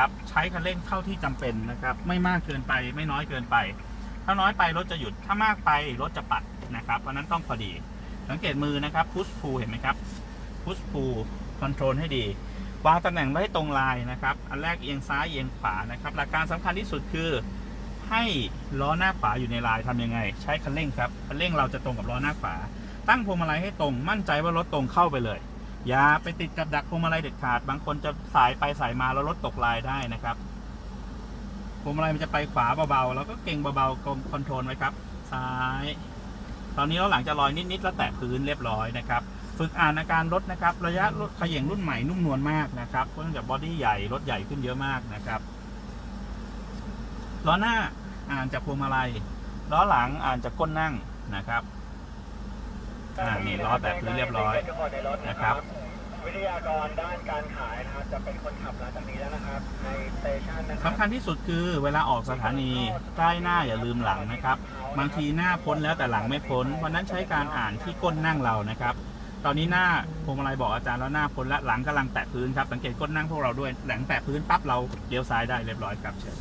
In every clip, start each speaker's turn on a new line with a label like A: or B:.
A: ครับใช้คันเร่งเท่าที่จำเป็นนะครับ ไม่มากเกินไปไม่น้อยเกินไป ถ้าน้อยไปรถจะหยุดถ้ามากไปรถจะปัดนะครับเพราะนั้นต้องพอดี สังเกตมือนะครับพุชพูเห็นไหมครับพุชพูคอนโทรลให้ดีวางตำแหน่งไว้ตรงลายนะครับ อันแรกเอียงซ้ายเอียงขวานะครับ หลักการสำคัญที่สุดคือ ให้ล้อหน้าขวาอยู่ในลายทำยังไง ใช้คันเร่งครับคันเร่งเราจะตรงกับล้อหน้าขวา ตั้งพวงมาลัยให้ตรงมั่นใจว่ารถตรงเข้าไปเลย อย่าไปติดกับดักพวงมาลัยเด็ดขาด บางคนจะสายไปสายมาแล้วรถตกลายได้นะครับพวงมาลัยมันจะไปขวาเบาๆแล้วก็เก่งเบาๆกงคอนโทรลไว้ครับ ซ้าย ตอนนี้เราหลังจะลอยนิดๆแล้วแตะพื้นเรียบร้อยนะครับ ฝึกอ่านอาการรถนะครับ ระยะรถขย่งรุ่นใหม่นุ่มนวลมากนะครับเนื่องจากบอดี้ใหญ่รถใหญ่ขึ้นเยอะมากนะครับล้อหน้าอ่านจากพวงมาลัยล้อหลังอ่านจากก้นนั่งนะครับ อ่านี่ล้อแตะพื้นเรียบร้อยนะครับ
B: วิทยากรด้านการขายนะครับจะเป็นคนขับหลังจากนี้แล้วนะครับในสเตชันนะครั
A: สำคัญที่สุดคือเวลาออกสถานีใกล้หน้าอย่าลืมหลังนะครับ บางทีหน้าพ้นแล้วแต่หลังไม่พ้น เพราะฉะนั้นใช้การอ่านที่ก้นนั่งเรานะครับ ตอนนี้หน้าพวงมาลัยบอกอาจารย์แล้วหน้าพ้นและหลังกำลังแตะพื้นครับสังเกตก้นนั่งพวกเราด้วยหลังแตะพื้นปั๊บเราเลี้ยวซ้ายได้เรียบร้อยครับเชิญ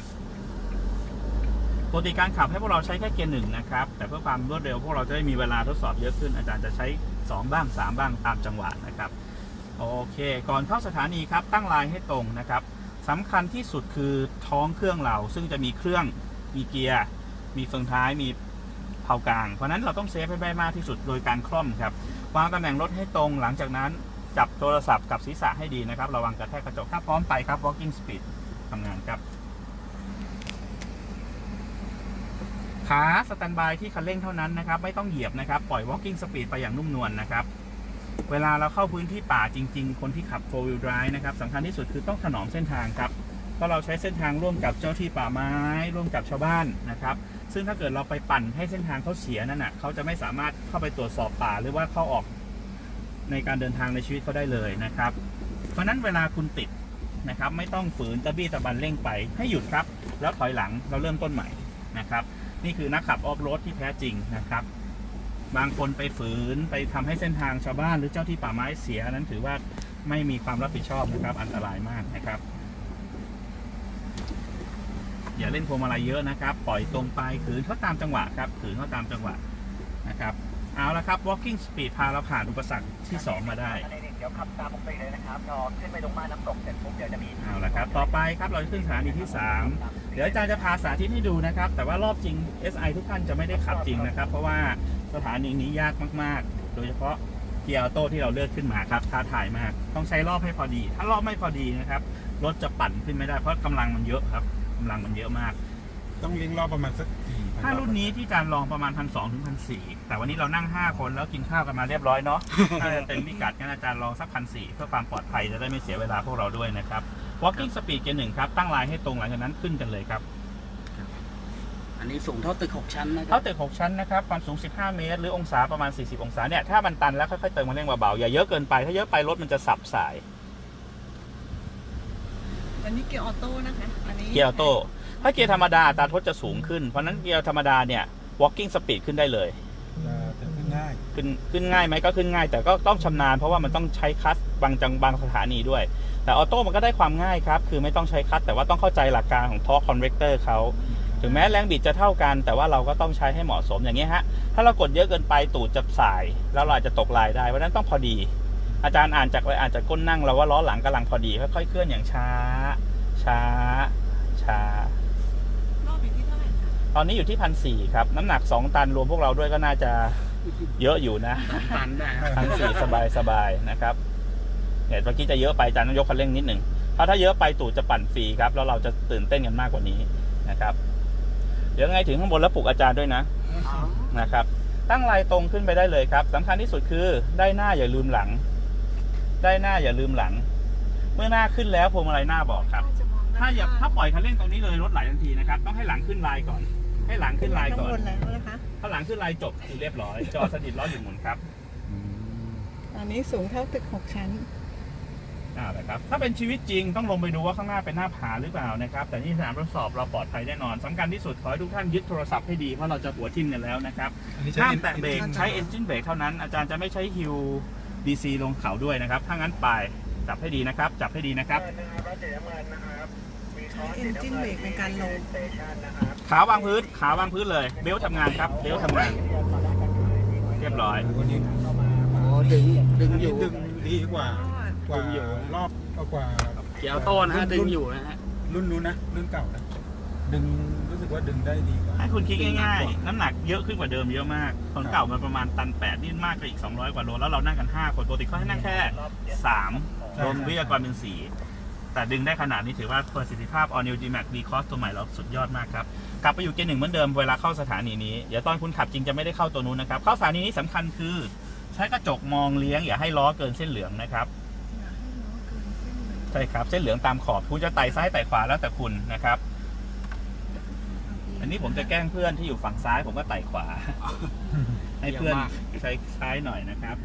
A: ปกติการขับให้พวกเราใช้แค่เกียร์หนึ่งนะครับ แต่เพื่อความรวดเร็วพวกเราจะได้มีเวลาทดสอบเยอะขึ้น อาจารย์จะใช้สองบ้างสามบ้างตามจังหวะนะครับ โอเค ก่อนเข้าสถานีครับตั้งลายให้ตรงนะครับสำคัญที่สุดคือท้องเครื่องเรา ซึ่งจะมีเครื่องมีเกียร์ มีเฟืองท้ายมีเผากลาง เพราะฉะนั้นเราต้องเซฟให้ได้มากที่สุดโดยการคล่อมครับวางตำแหน่งรถให้ตรงหลังจากนั้นจับโทรศัพท์กับศีรษะให้ดีนะครับ ระวังกระแทกกระจกถ้าพร้อมไปครับ walking speed ทำงานครับ ขาสแตนบายที่คันเร่งเท่านั้นนะครับ ไม่ต้องเหยียบนะครับ ปล่อย walking speed ไปอย่างนุ่มนวลนะครับ เวลาเราเข้าพื้นที่ป่าจริง ๆ คนที่ขับ four wheel drive นะครับสำคัญที่สุดคือต้องถนอมเส้นทางครับเพราะเราใช้เส้นทางร่วมกับเจ้าที่ป่าไม้ ร่วมกับชาวบ้านนะครับ ซึ่งถ้าเกิดเราไปปั่นให้เส้นทางเขาเสียนั่นน่ะเขาจะไม่สามารถเข้าไปตรวจสอบป่าหรือว่าเข้าออกในการเดินทางในชีวิตเขาได้เลยนะครับ เพราะฉะนั้นเวลาคุณติดนะครับ ไม่ต้องฝืนตะบี้ตะบันเร่งไปให้หยุดครับ แล้วถอยหลังเราเริ่มต้นใหม่นะครับ นี่คือนักขับออฟโรดที่แท้จริงนะครับ บางคนไปฝืนไปทำให้เส้นทางชาวบ้านหรือเจ้าที่ป่าไม้เสียนั้นถือว่าไม่มีความรับผิดชอบนะครับ อันตรายมากนะครับ อย่าเล่นพวงมาลัยเยอะนะครับ ปล่อยตรงไปขืนเขาตามจังหวะครับขืนเขาตามจังหวะนะครับเอาละครับ walking speed พาเราผ่านอุปสรรคที่ 2 มาได้
B: เดี๋ยวขับตามปกติเลยนะครับพอขึ้นไปตรงบ้านน้ำตกเสร็จปุ๊บเดี๋ยวจะมี
A: เอาละครับ ต่อไปครับเราจะขึ้นสถานีที่ 3 เดี๋ยวอาจารย์จะพาสาธิตให้ดูนะครับ แต่ว่ารอบจริง SI ทุกท่านจะไม่ได้ขับจริงนะครับ เพราะว่าสถานีนี้ยากมากๆ โดยเฉพาะเกียร์ออโต้ที่เราเลือกขึ้นมาครับท้าทายมาก ต้องใช้รอบให้พอดี ถ้ารอบไม่พอดีนะครับรถจะปั่นขึ้นไม่ได้เพราะกำลังมันเยอะครับกำลังมันเยอะมาก
C: ต้องเลี้ยงรอบประมาณสักกี่พั
A: ถ้าร
C: อบ
A: รุ่นนี้ที่อาจารย์ลองประมาณพันสองถึงพันสี่แต่วันนี้เรานั่ง5คนแล้วกินข้าวกันมาเรียบร้อยเนาะถ้าจะเต็มพิกัดงั้นอาจารย์ลองสักพันสี่เพื่อความปลอดภัยจะได้ไม่เสียเวลาพวกเราด้วยนะครับ walking speed เกียร์หนึ่งครับ ตั้งลายให้ตรงหลังจากนั้นขึ้นกันเลยครับ
D: อันนี้สูงเท่าตึก 6 ชั้นนะครั
A: เท่าตึก 6 ชั้นนะครับ ความสูง 15 เมตร หรือองศาประมาณ 40 องศาเนี่ย ถ้ามันตันแล้วค่อยๆเติมมาเร่งเบาๆ อย่าเยอะเกินไป ถ้าเยอะไปรถมันจะสับสาย
E: อันนี้เกียร์ออโต้นะคะ อันนี้
A: เกียร์ออโต้ ถ้าเกียร์ธรรมดาอัตราทดจะสูงขึ้น เพราะฉะนั้นเกียร์ธรรมดาเนี่ย walking speed ขึ้นได้เลย
C: จะจะขึ้นง่าย
A: ขึ้นขึ้นง่ายไหมก็ขึ้นง่าย แต่ก็ต้องชำนาญเพราะว่ามันต้องใช้คลัตช์บางจังบางสถานีด้วย แต่ออโต้มันก็ได้ความง่ายครับ คือไม่ต้องใช้คลัตช์แต่ว่าต้องเข้าใจหลักการของทอร์คคอนเวกเตอร์เขาถึงแม้แรงบิดจะเท่ากัน แต่ว่าเราก็ต้องใช้ให้เหมาะสมอย่างนี้ยฮะ ถ้าเรากดเยอะเกินไปตูดจะสาย แล้วเราอาจจะตกลายได้เพราะฉะนั้นต้องพอดี อาจารย์อ่านจากอ่านจากก้นนั่งเราว่าล้อหลังกำลังพอดีค่อยๆเคลื่อนอย่างช้า ช้า ช้า
E: รอบอยู่ที่เท่าไหร่คะ
A: ตอนนี้อยู่ที่พันสี่ครับ น้ำหนัก2ตันรวมพวกเราด้วยก็น่าจะเยอะอยู่นะ
D: สองตันได้ครับ
A: พันสี่สบายสบายนะครับ เนี่ยเมื่อกี้จะเยอะไปอาจารย์ต้องยกคันเร่งนิดหนึ่งเพราะถ้าเยอะไปตูดจะปั่นฟรีครับ แล้วเราจะตื่นเต้นกันมากกว่านี้นะครับเดี๋ยวไงถึงข้างบนแล้วปลุกอาจารย์ด้วยนะนะครับ ตั้งลายตรงขึ้นไปได้เลยครับสำคัญที่สุดคือได้หน้าอย่าลืมหลัง ได้หน้าอย่าลืมหลัง เมื่อหน้าขึ้นแล้วพวงมาลัยหน้าบอกครับ
E: จะมองด้น
A: ถ้าอย่า
E: ข้ง
A: ถ้าปล่อยคันเร่งตรงนี้เลยรถไหลทันทีนะครับ ต้องให้หลังขึ้นลายก่อน ให้หลังขึ้นลายก่อน
E: ข้างบนแล้วนะคะ
A: ถ้าหลังขึ้นลายจบคือเรียบร้อย จอสนิทล้อหยุดหมุนครับ
E: อันนี้สูงเท่าตึกหกชั้น
A: อ่าแหละครับถ้าเป็นชีวิตจริงต้องลงไปดูว่าข้างหน้าเป็นหน้าผาหรือเปล่านะครับแต่ที่สนามทดสอบเราปลอดภัยแน่นอนสำคัญที่สุดขอให้ทุกท่านยึดโทรศัพท์ให้ดีเพราะเราจะหัวทิ่มกันแล้วนะครับ
C: อันนี้ใช้
A: ห้ามแตะเบรก
C: engine
A: ใช้ engine brake เท่านั้นอาจารย์จะไม่ใช้ฮิว DC ลงเขาด้วยนะครับถ้างั้นไปจับให้ดีนะครับ จับให้ดีนะครับ
B: นะครับรถสีน้ำเงินนะครับ
E: เอนจินเบรกในการลง
B: สเตชันนะครับ
A: ขาวางพื้นขาวางพื้นเลย เบลต์ทำงานครับเบลต์ทำงาน เรียบร้อย
C: วันนี้
D: โอ้ดึงดึง
C: อัน
D: อ
C: นี้
D: ยู่
C: ดึงดีกว่า กว่ารอบกว่า
D: เกียร์ออโต้นะฮะดึงอยู่นะฮะ
C: รุ่นนู้นนะรุ่นเก่านะดึงรู้สึกว่าดึงได้ดีกว่า
A: ให้คุณคิดง่ายๆ น้ำหนักเยอะขึ้นกว่าเดิมเยอะมากคนเก่ามันประมาณตันแปดนี่มากกว่าอีก 200 กว่าโล แล้วเรานั่งกัน 5 คนปกติเขาให้นั่งแค่3
C: ใช่
A: รวมวิทยากรเป็น 4 แต่ดึงได้ขนาดนี้ถือว่าประสิทธิภาพ All New D-Max V Cross ตัวใหม่เราสุดยอดมากครับ กลับไปอยู่เกียร์หนึ่งเหมือนเดิมเวลาเข้าสถานีนี้เดี๋ยวตอนคุณขับจริงจะไม่ได้เข้าตัวนู้นนะครับเข้าสถานีนี้สำคัญคือ ใช้กระจกมองเลี้ยงอย่าให้ล้อเกินเส้นเหลืองนะครับ ใช่ครับเส้นเหลืองตามขอบคุณจะไต่ซ้ายไต่ขวาแล้วแต่คุณนะครับ อันนี้ผมจะแกล้งเพื่อนที่อยู่ฝั่งซ้าย ผมก็ไต่ขวา ให้เพื่อน
D: เยี่ยมมาก
A: ใช้ซ้ายหน่อยนะครับ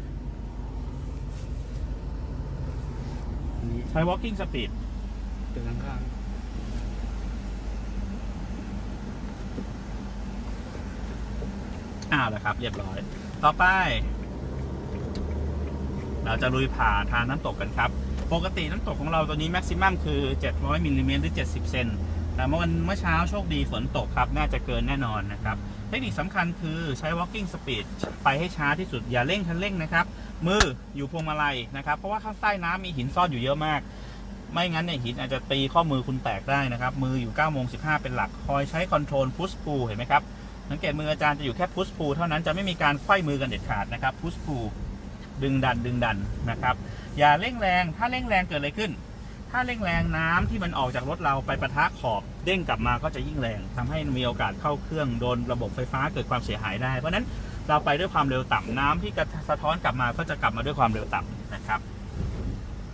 D: อันนี้
A: ใช้ walking speed
D: ตึงข้าง
A: อ้าวแล้วครับ เรียบร้อย ต่อไป เราจะลุยผ่าทางน้ำตกกันครับ ปกติน้ำตกของเราตัวนี้แม็กซิมัมคือ 700มิลลิเมตรหรือ 70 เซน แต่เมื่อวันเมื่อเช้าโชคดีฝนตกครับ น่าจะเกินแน่นอนนะครับ เทคนิคสำคัญคือใช้ walking speed ไปให้ช้าที่สุด อย่าเร่งคันเร่งนะครับ มืออยู่พวงมาลัยนะครับ เพราะว่าข้างใต้น้ำมีหินซ่อนอยู่เยอะมาก ไม่งั้นเนี่ยหินอาจจะตีข้อมือคุณแตกได้นะครับ มืออยู่9โมง15 เป็นหลัก คอยใช้คอนโทรลพุชพูเห็นไหมครับ สังเกตมืออาจารย์จะอยู่แค่พุชพูเท่านั้น จะไม่มีการไขว้มือกันเด็ดขาดนะครับ พุชพูดึงดันดึงดันนะครับ อย่าเร่งแรง ถ้าเร่งแรงเกิดอะไรขึ้น ถ้าเร่งแรงน้ำที่มันออกจากรถเราไปประทะขอบเด้งกลับมาก็จะยิ่งแรงทำให้มีโอกาสเข้าเครื่องโดนระบบไฟฟ้าเกิดความเสียหายได้ เพราะฉะนั้นเราไปด้วยความเร็วต่ำน้ำที่กระสะท้อนกลับมาก็จะกลับมาด้วยความเร็วต่ำนะครับ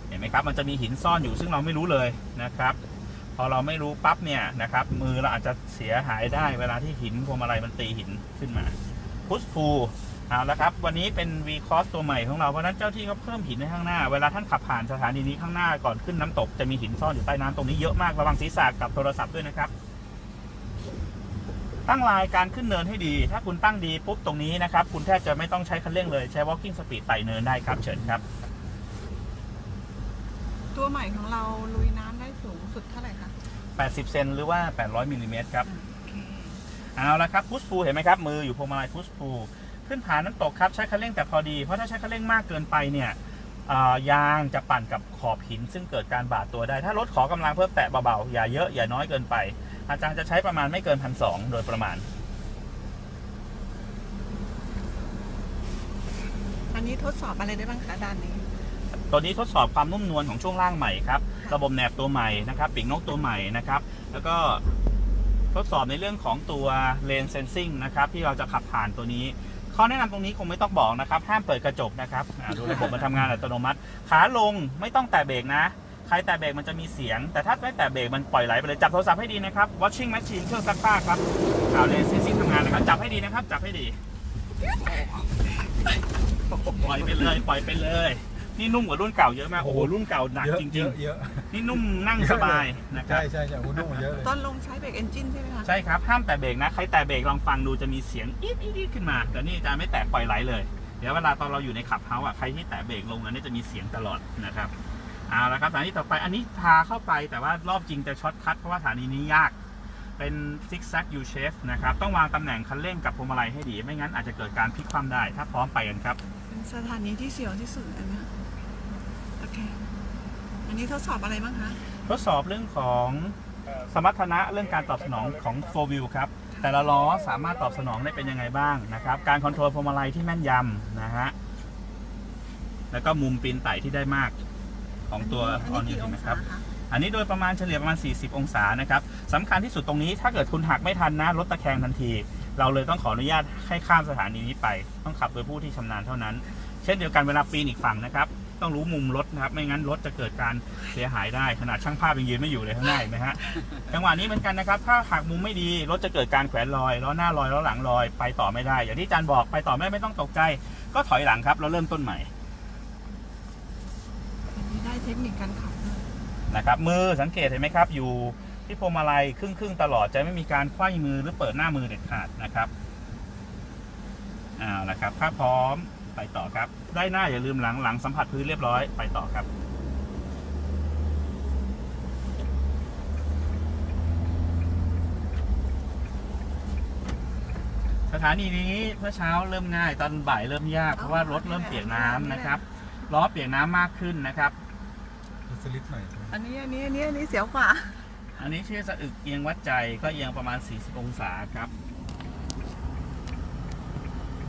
A: เห็นไหมครับ มันจะมีหินซ่อนอยู่ซึ่งเราไม่รู้เลยนะครับ พอเราไม่รู้ปั๊บเนี่ยนะครับ มือเราอาจจะเสียหายได้เวลาที่หินพวงมาลัยมันตีหินขึ้นมาพุชพู เอาละครับ วันนี้เป็น V Cross ตัวใหม่ของเรา เพราะฉะนั้นเจ้าที่เขาเพิ่มหินในข้างหน้า เวลาท่านขับผ่านสถานีนี้ข้างหน้าก่อนขึ้นน้ำตกจะมีหินซ่อนอยู่ใต้น้ำตรงนี้เยอะมากระวังศีรษะกับโทรศัพท์ด้วยนะครับ ตั้งลายการขึ้นเนินให้ดี ถ้าคุณตั้งดีปุ๊บตรงนี้นะครับ คุณแทบจะไม่ต้องใช้คันเร่งเลยใช้ walking speed ไต่เนินได้ครับ เชิญครับ
E: ตัวใหม่ของเราลุยน้ำได้สูงสุดเท่าไหร่คะ
A: 80 เซนหรือว่า 800มิลลิเมตรครับ
E: โอเค
A: เอาละครับพุชพูเห็นไหมครับมืออยู่พวงมาลัยพุชพู ขึ้นผาน้ำตกครับใช้คันเร่งแต่พอดี เพราะถ้าใช้คันเร่งมากเกินไปเนี่ยอ่ายางจะปั่นกับขอบหิน ซึ่งเกิดการบาดตัวได้ ถ้ารถขอกำลังเพิ่มแตะเบาๆอย่าเยอะอย่าน้อยเกินไป อาจารย์จะใช้ประมาณไม่เกินพันสโดยประมาณ
E: อันนี้ทดสอบอะไรได้บ้างคะด้านนี้
A: ตัวนี้ทดสอบความนุ่มนวลของช่วงล่างใหม่ครับ ระบบแหนบตัวใหม่นะครับปีกนกตัวใหม่นะครับ แล้วก็ทดสอบในเรื่องของตัวเลนเซนซิงนะครับที่เราจะขับผ่านตัวนี้ ข้อแนะนำตรงนี้คงไม่ต้องบอกนะครับ ห้ามเปิดกระจกนะครับดูระบบมันทำงานอัตโนมัติ ขาลงไม่ต้องแตะเบรกนะ ใครแตะเบรกมันจะมีเสียง แต่ถ้าไม่แตะเบรกมันปล่อยไหลไปเลยจับโทรศัพท์ให้ดีนะครับ washing machine เครื่องซักผ้าครับข่าวเลนเซนซิงทำงานนะครับ จับให้ดีนะครับ จับให้ดี ปล่อยไปเลย ปล่อยไปเลย นี่นุ่มกว่ารุ่นเก่าเยอะมาก โอ้โห รุ่นเก่าหนัก
C: เยอะ
A: จริ
C: เย
A: ง
C: อะเยอะ
A: ๆ นี่นุ่มนั่งสบายนะครั
C: ใช่
A: บ
C: ใช่ใช่โอ้โหนุ่มกว่าเยอะเลย
E: ตอนลงใช้เบรกเอนจินใช่ไหมคะ
A: ใช่ครับ ห้ามแตะเบรกนะ ใครแตะเบรกลองฟังดูจะมีเสียงอีดอีดอีดขึ้นมา แต่นี่อาจารย์ไม่แตะปล่อยไหลเลย เดี๋ยวเวลาตอนเราอยู่ในขับเฮาส์อะ ใครที่แตะเบรกลงอันนี้จะมีเสียงตลอดนะครับเอาละครับสถานีต่อไป อันนี้พาเข้าไปแต่ว่ารอบจริงจะช็อตคัทเพราะว่าสถานีนี้ยาก เป็น zig zag U shape นะครับ ต้องวางตำแหน่งคันเร่งกับพวงมาลัยให้ดี ไม่งั้นอาจจะเกิดการพลิกคว่ำได้ ถ้าพร้อมไปกันครับ
E: เป็นสถานีที่เสียวที่สุดเลยนะโอเค อันนี้ทดสอบอะไรบ้างคะ
A: ทดสอบเรื่องของสมรรถนะเรื่องการตอบสนองของ4 wheel ครับแต่ละล้อสามารถตอบสนองได้เป็นยังไงบ้างนะครับการคอนโทรลพวงมาลัยที่แม่นยำนะฮะแล้วก็มุมปีนไต่ที่ได้มากของตัว
E: อัน
A: ออ
E: นี้
A: นิว
E: กี่อง
A: นะค
E: ศา
A: รับ
E: คะ
A: อันนี้โดยประมาณเฉลี่ยประมาณ 40 องศานะครับสำคัญที่สุดตรงนี้ถ้าเกิดคุณหักไม่ทันนะรถตะแคงทันที เราเลยต้องขออนุญาตให้ข้ามสถานีนี้ไป ต้องขับโดยผู้ที่ชำนาญเท่านั้น เช่นเดียวกันเวลาปีนอีกฝั่งนะครับ ต้องรู้มุมรถนะครับ ไม่งั้นรถจะเกิดการเสียหายได้ขนาดช่างภาพยังยืนไม่อยู่เลยข้างหน้าเห็นไหมฮะจังหวะนี้เหมือนกันนะครับ ถ้าหักมุมไม่ดีรถจะเกิดการแขวนลอยล้อหน้าลอยล้อหลังลอยไปต่อไม่ได้ อย่างที่อาจารย์บอกไปต่อไม่ได้ไม่ต้องตกใจ ก็ถอยหลังครับเราเริ่มต้นใหม่
E: อันนี้ได้เทคนิคการขับด้วย
A: นะครับมือสังเกตเห็นไหมครับ อยู่ที่พวงมาลัยครึ่งครึ่งๆตลอดจะไม่มีการไขว้มือหรือเปิดหน้ามือเด็ดขาดนะครับเอาละครับถ้าพร้อม ไปต่อครับ ได้หน้าอย่าลืมหลังหลังสัมผัสพื้นเรียบร้อยไปต่อครับสถานีนี้เมื่อเช้าเริ่มง่ายตอนบ่ายเริ่มยากเพราะว่ารถเริ่มเปียกน้ำนะครับล้อเปียกน้ำมากขึ้นนะครับ
C: สลิปหน่อย
E: อันนี้อันนี้อันนี้อันนี้เสียวกว่า
A: อันนี้ชื่อสะอึกเอียงวัดใจก็เอียงประมาณ 40 องศาครับ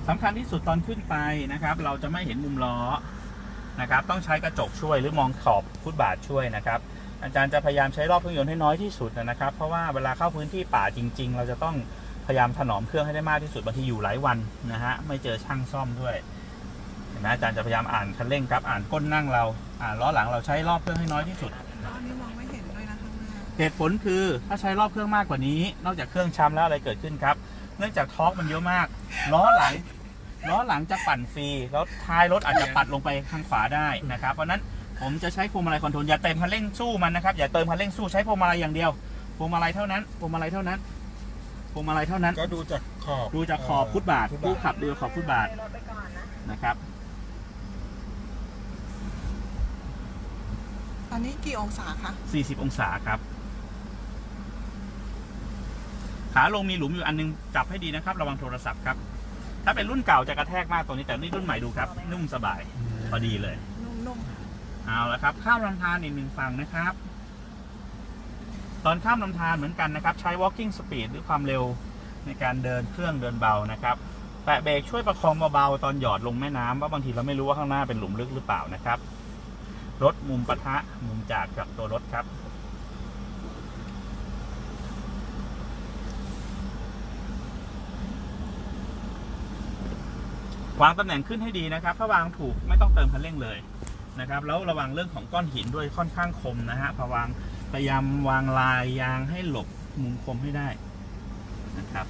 A: สำคัญที่สุดตอนขึ้นไปนะครับ เราจะไม่เห็นมุมล้อนะครับ ต้องใช้กระจกช่วยหรือมองขอบฟุตบาทช่วยนะครับ อาจารย์จะพยายามใช้รอบเครื่องยนต์ให้น้อยที่สุดนะครับ เพราะว่าเวลาเข้าพื้นที่ป่าจริง ๆ เราจะต้องพยายามถนอมเครื่องให้ได้มากที่สุดบางทีอยู่หลายวันนะฮะไม่เจอช่างซ่อมด้วยเห็นไหมอาจารย์จะพยายามอ่านคันเร่งครับ อ่านก้นนั่งเราอ่านล้อหลังเราใช้รอบเครื่องให้น้อยที่สุด
E: ล้อันนี้มองไม่เห็นด้วยนะข้างหน้า
A: เหตุผลคือถ้าใช้รอบเครื่องมากกว่านี้ นอกจากเครื่องช้ำแล้วอะไรเกิดขึ้นครับ เนื่องจากทอร์กมันเยอะมากล้อหลัง ล้อหลังจะปั่นฟรีแล้วท้ายรถอาจจะปัดลงไปข้างขวาได้นะครับ เพราะฉะนั้นผมจะใช้พวงมาลัยคอนโทรลอย่าเติมคันเร่งสู้มันนะครับอย่าเติมคันเร่งสู้ใช้พวงมาลัยอย่างเดียวพวงมาลัยเท่านั้นพวงมาลัยเท่านั้นพวงมาลัยเท่านั้น
C: ก็ดูจากขอบ
A: ดูจากขอบฟุตบาท
C: ฟุต
A: ผู้ขับดูจากขอบฟุตบาทนะครับ
E: อันนี้กี่องศาคะ
A: 40 องศาครับ ขาลงมีหลุมอยู่อันนึงจับให้ดีนะครับ ระวังโทรศัพท์ครับ ถ้าเป็นรุ่นเก่าจะกระแทกมากตัวนี้แต่นี่รุ่นใหม่ดูครับ นุ่มสบายพอดีเลย
E: นุ่ม
A: เอาละครับ ข้ามลำธารอีกหนึ่งฝั่งนะครับ ตอนข้ามลำธารเหมือนกันนะครับ ใช้ walking speed หรือความเร็วในการเดินเครื่องเดินเบานะครับแตะเบรกช่วยประคองเบาๆตอนหยอดลงแม่น้ำเพราะบางทีเราไม่รู้ว่าข้างหน้าเป็นหลุมลึกหรือเปล่านะครับ รถมุมปะทะมุมจากกับตัวรถครับ วางตำแหน่งขึ้นให้ดีนะครับ ถ้าวางถูกไม่ต้องเติมคันเร่งเลยนะครับ แล้วระวังเรื่องของก้อนหินด้วยค่อนข้างคมนะฮะพวางพยายามวางลายยางให้หลบมุมคมให้ได้นะครับ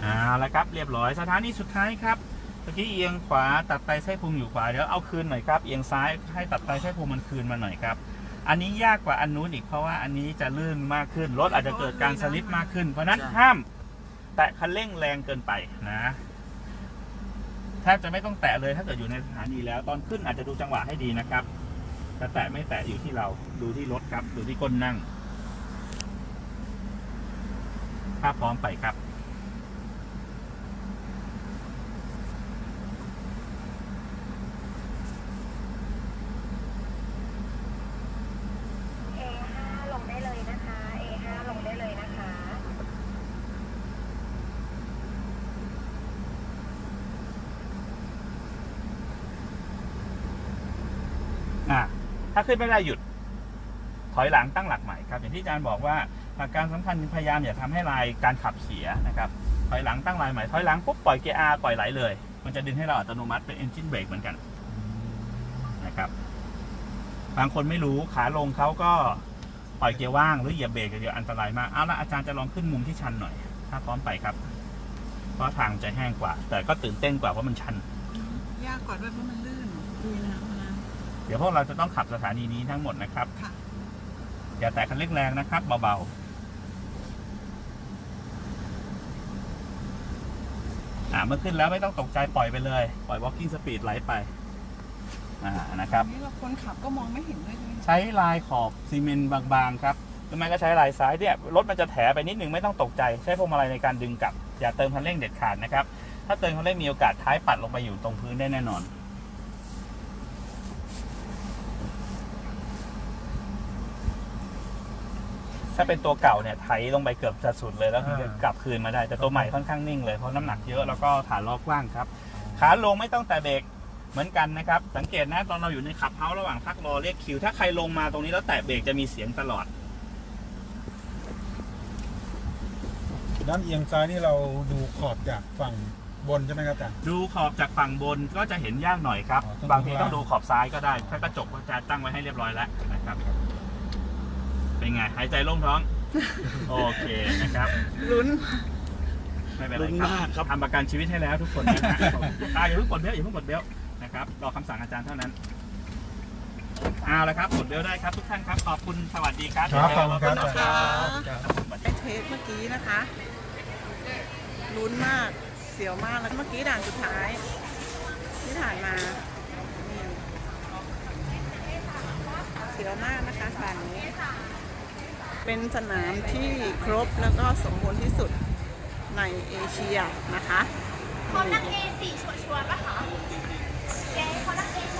A: เอาละครับเรียบร้อยสถานีสุดท้ายครับเมื่อกี้เอียงขวาตัดไตไส้พุงอยู่ขวาเดี๋ยวเอาคืนหน่อยครับเอียงซ้ายให้ตัดไตไส้พุงมันคืนมาหน่อยครับ อันนี้ยากกว่าอันนู้นอีกเพราะว่าอันนี้จะลื่นมากขึ้นรถอาจจะเกิดการสลิปมากขึ้น เพราะนั้นห้าม แตะคันเร่งแรงเกินไปนะ ทบจะไม่ต้องแตะเลยถ้าเกิดอยู่ในสถานีแล้วตอนขึ้นอาจจะดูจังหวะให้ดีนะครับแต่แตะไม่แตะอยู่ที่เราดูที่รถครับ ดูที่ก้นนั่ง ถ้าพร้อมไปครับ
F: A5 ลงได้เลยนะคะ A5 ลงได้เลยนะคะ
A: อะ ถ้าขึ้นไม่ได้หยุด ถอยหลังตั้งหลักใหม่ครับอย่างที่อาจารย์บอกว่าหลักการสำคัญพยายามอย่าทำให้ลายการขับเสียนะครับถอยหลังตั้งลายใหม่ถอยหลังปุ๊บปล่อยเกียร์ R ปล่อยไหลเลย มันจะดึงให้เราอัตโนมัติเป็น engine brake เหมือนกันนะครับบางคนไม่รู้ขาลงเขาก็ปล่อยเกียร์ว่างหรือเหยียบเบรกเดียวอันตรายมากเอาละอาจารย์จะลองขึ้นมุมที่ชันหน่อย ถ้าพร้อมไปครับ เพราะทางจะแห้งกว่า แต่ก็ตื่นเต้นกว่าเพราะมันชัน
E: ยากกว่าด้วยเพราะมันลื่นดูนะนะ
A: เดี๋ยวพวกเราจะต้องขับสถานีนี้ทั้งหมดนะครับ
E: ค่ะ
A: อย่าแตะคันเร่งแรงนะครับ เบาๆ อ่าเมื่อขึ้นแล้วไม่ต้องตกใจปล่อยไปเลย ปล่อย walking speed ไหลไป อ่านะครับ
E: อันนี้เราคนขับก็มองไม่เห็นด้วยใช่ไหม
A: ใช้ลายขอบซีเมนต์บางๆครับหรือไม่ก็ใช้ลายซ้ายเนี่ยรถมันจะแถไปนิดนึงไม่ต้องตกใจ ใช้พวงมาลัยในการดึงกลับ อย่าเติมคันเร่งเด็ดขาดนะครับ ถ้าเติมคันเร่งมีโอกาสท้ายปัดลงไปอยู่ตรงพื้นได้แน่นอน ถ้าเป็นตัวเก่าเนี่ยไถลงไปเกือบจะสุดเลยแล้วถึงจะกลับคืนมาได้ แต่ตัวใหม่ค่อนข้างนิ่งเลยเพราะน้ำหนักเยอะแล้วก็ฐานล้อกว้างครับ ขาลงไม่ต้องแต่เบรกเหมือนกันนะครับ สังเกตนะตอนเราอยู่ในขับเฮาส์ระหว่างพักรอเรียกคิว ถ้าใครลงมาตรงนี้แล้วแตะเบรกจะมีเสียงตลอด
C: ด้านเอียงซ้ายนี่เราดูขอบจากฝั่งบนใช่ไหมครับอาจารย์
A: ดูขอบจากฝั่งบนก็จะเห็นยากหน่อยครับ
C: อ๋อต้อง
A: บางที
C: ดู
A: ต้อง
C: ว่า
A: ดูขอบซ้ายก็ได้ ถ้ากระจกก็จะตั้งไว้ให้เรียบร้อยแล้วนะครับ เป็นไงหายใจโล่งท้อง โอเคนะครับ
E: ลุ้น
A: ไม่เป็นไร
D: ลุ้น
A: ค
D: มากครั
A: รับบทำประกันชีวิตให้แล้วทุกคนนะฮะอ่าอย่าเพิ่งกดเบลต์อย่าเพิ่งกดเบลต์นะครับรอคำสั่งอาจารย์เท่านั้นเอาละครับกดเบลต์ได้ครับทุกท่านครับขอบคุณสวัสดีครับ
C: ครับขอบคุณครับ
A: เดี๋ยว
C: อา
A: เจ
C: จา
A: อ
C: ร
A: กัน
C: ย์
A: ครับ
E: ไอเทสเมื่อกี้นะคะลุ้นมากเสียวมากแล้วเมื่อกี้ด่านสุดท้าย ที่ผ่านมานี่เสียวมากนะคะด่านนี้ เป็นสนามที่ครบแล้วก็สมบูรณ์ที่สุดในเอเชียนะคะ
F: เขานั่ง A4 ชัวร์ๆป่ะคะแกเขานั่ง A4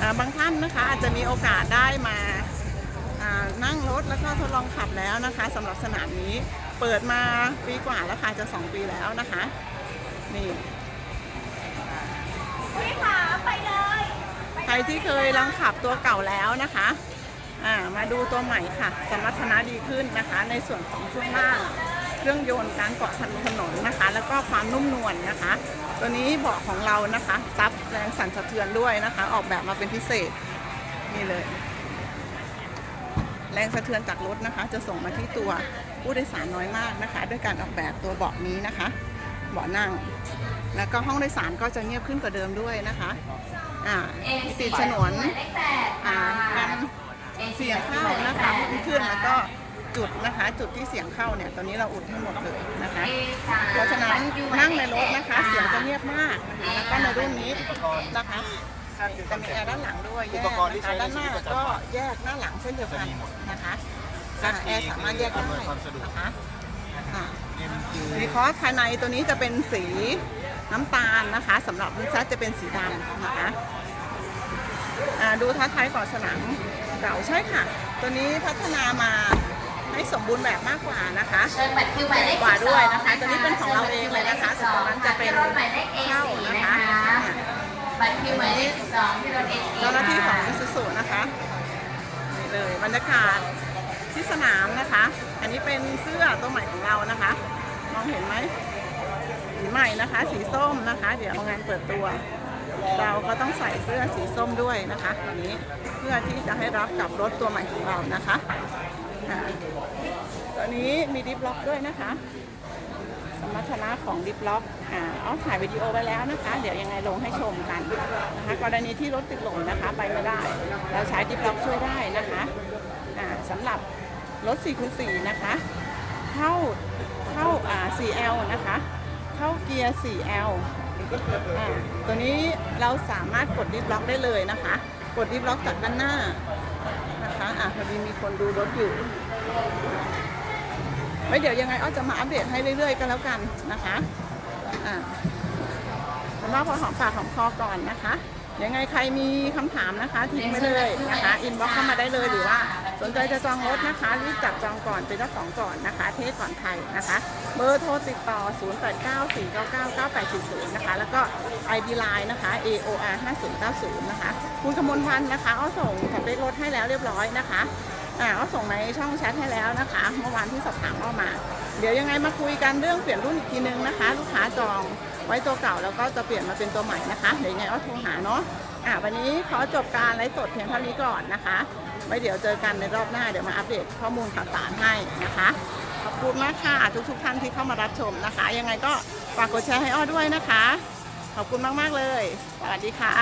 E: อ่าบางท่านนะคะอาจจะมีโอกาสได้มาอ่านั่งรถแล้วก็ทดลองขับแล้วนะคะสำหรับสนามนี้เปิดมาปีกว่าแล้วค่ะจะ 2 ปีแล้วนะคะ นี่
F: พี่ขาไปเลย
E: ใครที่เคยลองขับตัวเก่าแล้วนะคะ อ่ามาดูตัวใหม่ค่ะ สมรรถนะดีขึ้นนะคะ ในส่วนของช่วงล่างเครื่องยนต์การเกาะถนนนะคะ แล้วก็ความนุ่มนวลนะคะ ตัวนี้เบาะของเรานะคะซับแรงสั่นสะเทือนด้วยนะคะ ออกแบบมาเป็นพิเศษนี่เลย แรงสะเทือนจากรถนะคะ จะส่งมาที่ตัวผู้โดยสารน้อยมากนะคะ ด้วยการออกแบบตัวเบาะนี้นะคะ เบาะนั่ง แล้วก็ห้องโดยสารก็จะเงียบขึ้นกว่าเดิมด้วยนะคะ อ่ามีติดฉนวนอ่ากัน เสียงเข้านะคะเพิ่มขึ้นแล้วก็จุดนะคะ จุดที่เสียงเข้าเนี่ยตอนนี้เราอุดให้หมดเลยนะคะ เพราะฉะนั้นนั่งในรถนะคะ เสียงจะเงียบมากนะคะแล้วก็ในรุ่นนี้นะคะจะมีแอร์ด้านหลังด้วยแยกนะคะด้านหน้าก็แยกหน้าหลังเช่นเดียวกันนะคะอ่าแอร์สามารถแยกได้นะคะอ่ารีคอร์สภายในตัวนี้จะเป็นสีน้ำตาลนะคะสำหรับรุ่นซัจะเป็นสีดำนะคะอ่าดูท้าทายก่อนสนาม เก่าใช่ค่ะ ตัวนี้พัฒนามาให้สมบูรณ์แบบมากกว่านะคะ
F: เชิญบัตรคิวหมายเลข
E: กว่าด้วยนะคะ ตัวนี้เป็นของเราเองเลยนะคะส่วนตรงนั้นจะเป็น
F: รถหมายเลข
E: เข้า
F: A4
E: นะ
F: นะคะคะบัตรคิวหมายเลข2ที่รถ A4
E: เจ้าหน้าที่ของอิสุสุนะคะนี่เลยบรรยากาศที่สนามนะคะ อันนี้เป็นเสื้อตัวใหม่ของเรานะคะ มองเห็นไหมสีใหม่นะคะ สีส้มนะคะ เดี๋ยวงานเปิดตัว เราก็ต้องใส่เสื้อสีส้มด้วยนะคะวันนี้เพื่อที่จะให้รับกับรถตัวใหม่ของเรานะคะอ่าตัวนี้มีดิฟล็อกด้วยนะคะ สมรรถนะของดิฟล็อกอ่าเอาถ่ายวิดีโอไว้แล้วนะคะ เดี๋ยวยังไงลงให้ชมกันนะคะกรณีที่รถติดหล่นนะคะไปไม่ได้ เราใช้ดิฟล็อกช่วยได้นะคะอ่าสำหรับรถ4คูณ4นะคะ เข้าเข้าอ่า 4L นะคะ เข้าเกียร์ 4L อ่าตัวนี้เราสามารถกดดิฟล็อกได้เลยนะคะ กดดิฟล็อกจากด้านหน้านะคะอะพอดีมีคนดูรถอยู่ไว้เดี๋ยวยังไงอ้อจะมาอัปเดตให้เรื่อยๆกันแล้วกันนะคะอ่าเป็นว่าพอหอมปากหอมคอก่อนนะคะ ยังไงใครมีคำถามนะคะทิ้งไว้เลยนะคะอินบ็อกเข้ามาได้เลยหรือว่า สนใจจะจองรถนะคะรีบจับจองก่อนเป็นเจ้าของก่อนนะคะ เทศก่อนไทยนะคะ เบอร์โทรติดต่อ 0894999840 นะคะ แล้วก็ ID Line นะคะ AOR 5090 นะคะ คุณกมลพันธ์นะคะอ้อส่งสเปครถให้แล้วเรียบร้อยนะคะอ่าก็ส่งในช่องแชทให้แล้วนะคะ เมื่อวานที่สอบถามเข้ามา เดี๋ยวยังไงมาคุยกันเรื่องเปลี่ยนรุ่นอีกทีนึงนะคะ ลูกค้าจอง ไว้ตัวเก่าแล้วก็จะเปลี่ยนมาเป็นตัวใหม่นะคะเดี๋ยวยังไงก็โทรหาเนาะอะวันนี้ขอจบการไลฟ์สดเพียงเท่านี้ก่อนนะคะไว้เดี๋ยวเจอกันในรอบหน้าเดี๋ยวมาอัปเดตข้อมูลข่าวสารให้นะคะขอบคุณมากค่ะทุกๆท่านที่เข้ามารับชมนะคะ ยังไงก็ฝากกดแชร์ให้อ้อด้วยนะคะ ขอบคุณมาก ๆ เลย สวัสดีค่ะ